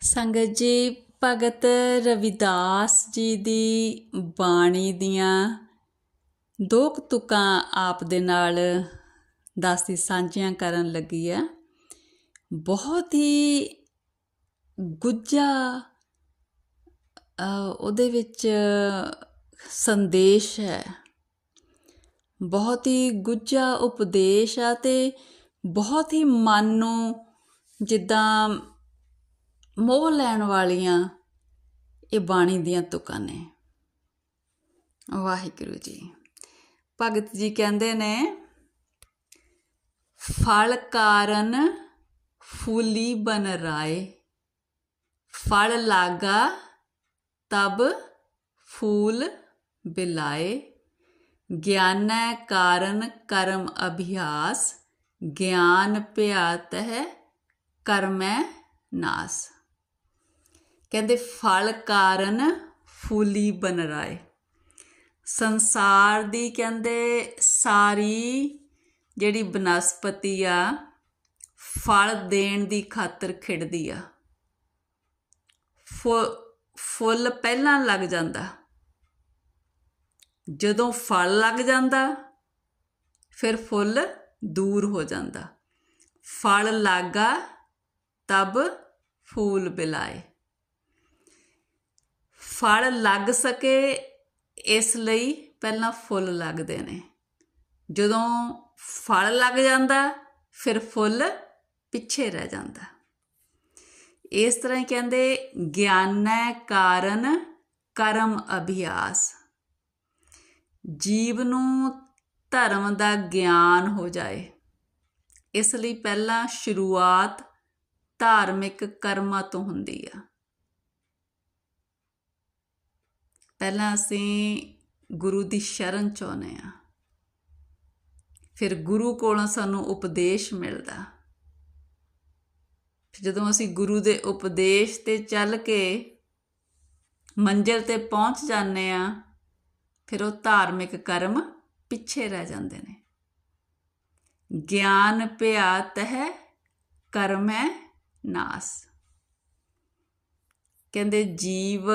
ਸੰਗਤ ਜੀ, ਭਗਤ ਰਵਿਦਾਸ ਜੀ ਦੀ ਬਾਣੀ ਦੀਆਂ ਦੋ ਕੁ ਤੁਕਾਂ ਆਪ ਦੇ ਨਾਲ ਦਾਸੀ ਸਾਂਝੀਆਂ ਕਰਨ ਲੱਗੀ ਹੈ ਬਹੁਤ ਹੀ ਗੁੱਜਾ ਉਹਦੇ ਵਿੱਚ ਸੰਦੇਸ਼ ਹੈ। ਬਹੁਤ ਹੀ ਗੁੱਜਾ ਉਪਦੇਸ਼ ਆ ਤੇ ਬਹੁਤ ਹੀ ਮਨ ਨੂੰ ਜਿੱਦਾਂ ਮੋਹ ਲੈਣ ਵਾਲੀਆਂ ਇਹ ਬਾਣੀ ਦੀਆਂ ਤੁਕਾਂ ਨੇ। ਵਾਹਿਗੁਰੂ ਜੀ। ਭਗਤ ਜੀ ਕਹਿੰਦੇ ਨੇ, ਫਲ ਕਾਰਨ ਫੂਲੀ ਬਨ ਰਾਏ, ਫਲ ਲਾਗਾ ਤਬ ਫੂਲ ਬਿਲਾਏ, ਗਿਆਨੈ ਕਾਰਨ ਕਰਮ ਅਭਿਆਸ, ਗਿਆਨ ਭਿਆਤ ਹੈ ਕਰਮੈ ਨਾਸ। ਕਹਿੰਦੇ ਫਲ ਕਾਰਨ ਫੂਲੀ ਬਨ ਰਾਏ। ਸੰਸਾਰ ਦੀ ਕਹਿੰਦੇ ਸਾਰੀ ਜਿਹੜੀ ਬਨਸਪਤੀ ਆ, ਫਲ ਦੇਣ ਦੀ ਖਾਤਰ ਖਿੜਦੀ ਆ। ਫੁ- ਫੁੱਲ ਪਹਿਲਾਂ ਲੱਗ ਜਾਂਦਾ। ਜਦੋਂ ਫਲ ਲੱਗ ਜਾਂਦਾ, ਫਿਰ ਫੁੱਲ ਦੂਰ ਹੋ ਜਾਂਦਾ। ਫਲ ਲਾਗਾ, ਤਬ ਫੂਲ ਬਿਲਾਏ। ਫਲ ਲੱਗ ਸਕੇ, ਇਸ ਲਈ ਪਹਿਲਾਂ ਫੁੱਲ ਲੱਗਦੇ ਨੇ। ਜਦੋਂ ਫਲ ਲੱਗ ਜਾਂਦਾ, ਫਿਰ ਫੁੱਲ ਪਿੱਛੇ ਰਹਿ ਜਾਂਦਾ। ਇਸ ਤਰ੍ਹਾਂ ਹੀ ਕਹਿੰਦੇ, ਗਿਆਨੈ ਕਾਰਨ ਕਰਮ ਅਭਿਆਸ। ਜੀਵ ਨੂੰ ਧਰਮ ਦਾ ਗਿਆਨ ਹੋ ਜਾਏ। ਇਸ ਲਈ ਪਹਿਲਾਂ ਸ਼ੁਰੂਆਤ ਧਾਰਮਿਕ ਕਰਮਾਂ ਤੋਂ ਹੁੰਦੀ ਆ। ਪਹਿਲਾਂ ਅਸੀਂ ਗੁਰੂ ਦੀ ਸ਼ਰਨ ਚਾਹੁੰਦੇ ਆ ਫਿਰ ਗੁਰੂ ਕੋਲੋਂ ਸਾਨੂੰ ਉਪਦੇਸ਼ ਮਿਲਦਾ। ਜਦੋਂ ਅਸੀਂ ਗੁਰੂ ਦੇ ਉਪਦੇਸ਼ ਤੇ ਚੱਲ ਕੇ ਮੰਜ਼ਿਲ ਤੇ ਪਹੁੰਚ ਜਾਂਦੇ ਆ ਫਿਰ ਉਹ ਧਾਰਮਿਕ ਕਰਮ ਪਿੱਛੇ ਰਹਿ ਜਾਂਦੇ ਨੇ। ਗਿਆਨ ਭਿਆ ਤਹਿ ਕਰਮ ਹੈ, ਨਾਸ। ਕਹਿੰਦੇ ਜੀਵ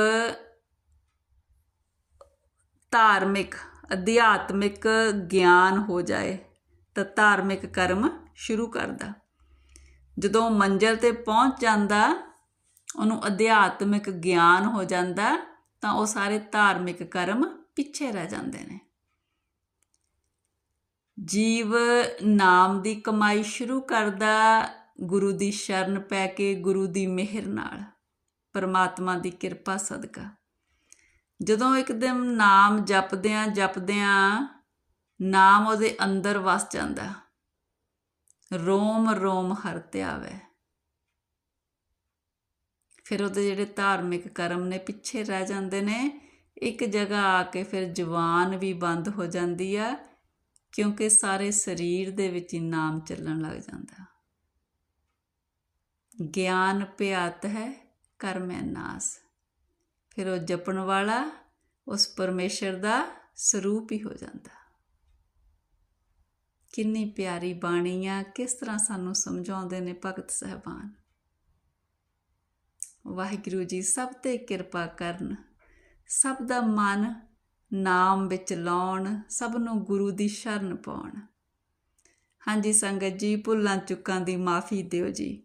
ਧਾਰਮਿਕ, ਅਧਿਆਤਮਿਕ ਗਿਆਨ ਹੋ ਜਾਏ ਤਾਂ ਧਾਰਮਿਕ ਕਰਮ ਸ਼ੁਰੂ ਕਰਦਾ। ਜਦੋਂ ਮੰਜ਼ਲ ਤੇ ਪਹੁੰਚ ਜਾਂਦਾ, ਉਹਨੂੰ ਅਧਿਆਤਮਿਕ ਗਿਆਨ ਹੋ ਜਾਂਦਾ ਤਾਂ ਉਹ ਸਾਰੇ ਧਾਰਮਿਕ ਕਰਮ ਪਿੱਛੇ ਰਹਿ ਜਾਂਦੇ ਨੇ। ਜੀਵ ਨਾਮ ਦੀ ਕਮਾਈ ਸ਼ੁਰੂ ਕਰਦਾ, ਗੁਰੂ ਦੀ ਸ਼ਰਨ ਪੈ ਕੇ ਗੁਰੂ ਦੀ ਮਿਹਰ ਨਾਲ, ਪਰਮਾਤਮਾ ਦੀ ਕਿਰਪਾ ਸਦਕਾ। ਜਦੋਂ ਇੱਕ ਦਿਨ ਨਾਮ ਜਪਦਿਆਂ ਜਪਦਿਆਂ ਨਾਮ ਉਹਦੇ ਅੰਦਰ ਵਸ ਜਾਂਦਾ। ਰੋਮ ਰੋਮ ਹਰ ਧਿਆਵੇ ਫਿਰ ਉਹਦੇ ਜਿਹੜੇ ਧਾਰਮਿਕ ਕਰਮ ਨੇ ਪਿੱਛੇ ਰਹਿ ਜਾਂਦੇ ਨੇ, ਇੱਕ ਜਗ੍ਹਾ ਆ ਕੇ ਫਿਰ ਜਵਾਨ ਵੀ ਬੰਦ ਹੋ ਜਾਂਦੀ ਆ, ਕਿਉਂਕਿ ਸਾਰੇ ਸਰੀਰ ਦੇ ਵਿੱਚ ਹੀ ਨਾਮ ਚੱਲਣ ਲੱਗ ਜਾਂਦਾ। ਗਿਆਨ ਭਿਆਤ ਹੈ, ਕਰਮੈ ਨਾਸ। ਫਿਰ ਉਹ ਜਪਣ ਵਾਲਾ ਉਸ ਪਰਮੇਸ਼ਰ ਦਾ ਸਰੂਪ ਹੀ ਹੋ ਜਾਂਦਾ। ਕਿੰਨੀ ਪਿਆਰੀ ਬਾਣੀ ਆ, ਕਿਸ ਤਰ੍ਹਾਂ ਸਾਨੂੰ ਸਮਝਾਉਂਦੇ ਨੇ ਭਗਤ ਸਹਿਬਾਨ। ਵਾਹਿਗੁਰੂ ਜੀ, ਸਭ ਤੇ ਕਿਰਪਾ ਕਰਨ। ਸਭ ਦਾ ਮਨ ਨਾਮ ਵਿੱਚ ਲਾਉਣ, ਸਭ ਨੂੰ ਗੁਰੂ ਦੀ ਸ਼ਰਨ ਪਾਉਣ। ਹਾਂਜੀ ਸੰਗਤ ਜੀ, ਭੁੱਲਾਂ ਚੁੱਕਾਂ ਦੀ ਮਾਫੀ ਦਿਓ ਜੀ।